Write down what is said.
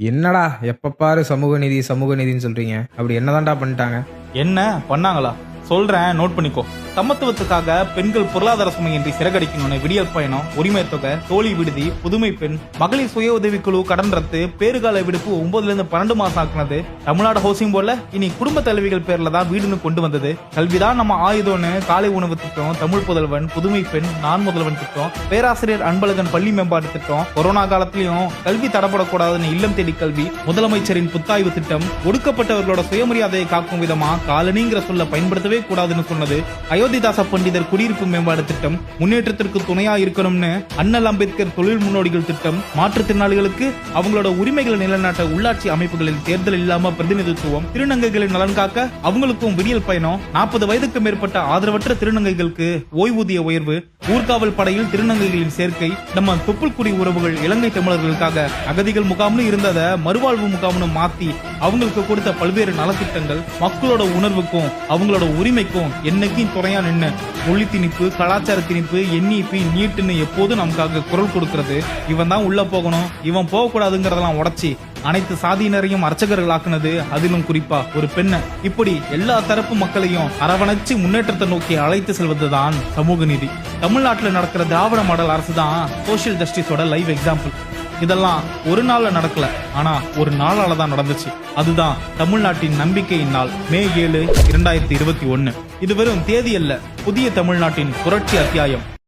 என்னடா எப்ப பாரு சமூக நீதி சமூக நீதின்னு சொல்றீங்க. அப்படி என்னதான்டா பண்ணிட்டாங்க? என்ன? பண்ணாங்களா? சொல்றேன் நோட் பண்ணிக்கோ. சமத்துவத்துக்காக பெண்கள் பொருளாதார சுமையின்றி சிறகடிக்கணும்னு விடியல் பயணம் உரிமை தொகை தோழி விடுதி புதுமை பெண் மகளிர் சுய உதவிக்குழு கடன் ரத்து பேறுகால விடுப்பு ஒன்பதுல இருந்து பன்னெண்டு மாசம் ஆக்குனது. தமிழ்நாடு ஹவுசிங் போர்டுல இனி குடும்ப தலைவிகள் பேர்ல தான் வீடுன்னு கொண்டு வந்தது. கல்விதான் நம்ம ஆயுதம்னு காலை உணவு திட்டம் தமிழ் புதல்வன் புதுமை பெண் நான் முதல்வன் திட்டம் பேராசிரியர் அன்பழகன் பள்ளி மேம்பாட்டு திட்டம் கொரோனா காலத்திலையும் கல்வி தடப்படக்கூடாதுன்னு இல்லம் தேடி கல்வி முதலமைச்சரின் புத்தாய்வு திட்டம் ஒடுக்கப்பட்டவர்களோட சுயமரியாதையை காக்கும் விதமா காலனிங்கிற சொல்ல பயன்படுத்தவே கூடாதுன்னு சொன்னது. அயோத்திதாச பண்டிதர் குடியிருப்பு மேம்பாடு திட்டம் முன்னேற்றத்திற்கு துணையா இருக்கணும்னு அண்ணல் அம்பேத்கர் தொழில் முன்னோடிகள் திட்டம் மாற்றுத்திறனாளிகளுக்கு அவங்களோட உரிமைகளை நிலைநாட்ட உள்ளாட்சி அமைப்புகளில் தேர்தல் இல்லாம பிரதிநிதித்துவம் திருநங்கைகளின் நலன் காக்க அவங்களுக்கும் விடியல் பயணம் நாற்பது வயதுக்கு மேற்பட்ட ஆதரவற்ற திருநங்கைகளுக்கு ஓய்வூதிய உயர்வு ஊர்காவல் படையில் திருநங்கைகளின் சேர்க்கை நம்ம தொப்புள்குடி உறவுகள் இலங்கை தமிழர்களுக்காக அகதிகள் முகாம்னு இருந்ததை மறுவாழ்வு முகாம்னு மாத்தி அவங்களுக்கு கொடுத்த பல்வேறு நலத்திட்டங்கள் மக்களோட உணர்வுக்கும் அவங்களோட உரிமைக்கும் என்னைக்கும் துறையா நின்று மொழி திணிப்பு கலாச்சார திணிப்பு என்இபி நீட்டுன்னு எப்போதும் நமக்காக குரல் கொடுக்கறது. இவன் தான் உள்ள போகணும். இவன் போகக்கூடாதுங்கிறதெல்லாம் உடச்சி உடைச்சி அனைத்து சாதியினரையும் அர்ச்சகர்களாக்குனது அதிலும் குறிப்பா ஒரு பெண்ணை. இப்படி எல்லா தரப்பு மக்களையும் அரவணைச்சு முன்னேற்றத்தை நோக்கி அழைத்து செல்வதுதான் சமூக நீதி. தமிழ்நாட்டில் நடக்கிற திராவிட மாடல் அரசு தான் சோசியல் ஜஸ்டிஸோட லைவ் எக்ஸாம்பிள் இதெல்லாம் ஒரு நாள்ல நடக்கல. ஆனா ஒரு நாளால தான் நடந்துச்சு. அதுதான் தமிழ்நாட்டின் நம்பிக்கையின் நாள் மே ஏழு இரண்டாயிரத்தி இருபத்தி ஒன்னு. இது வெறும் தேதி அல்ல புதிய தமிழ்நாட்டின் புரட்சி அத்தியாயம்.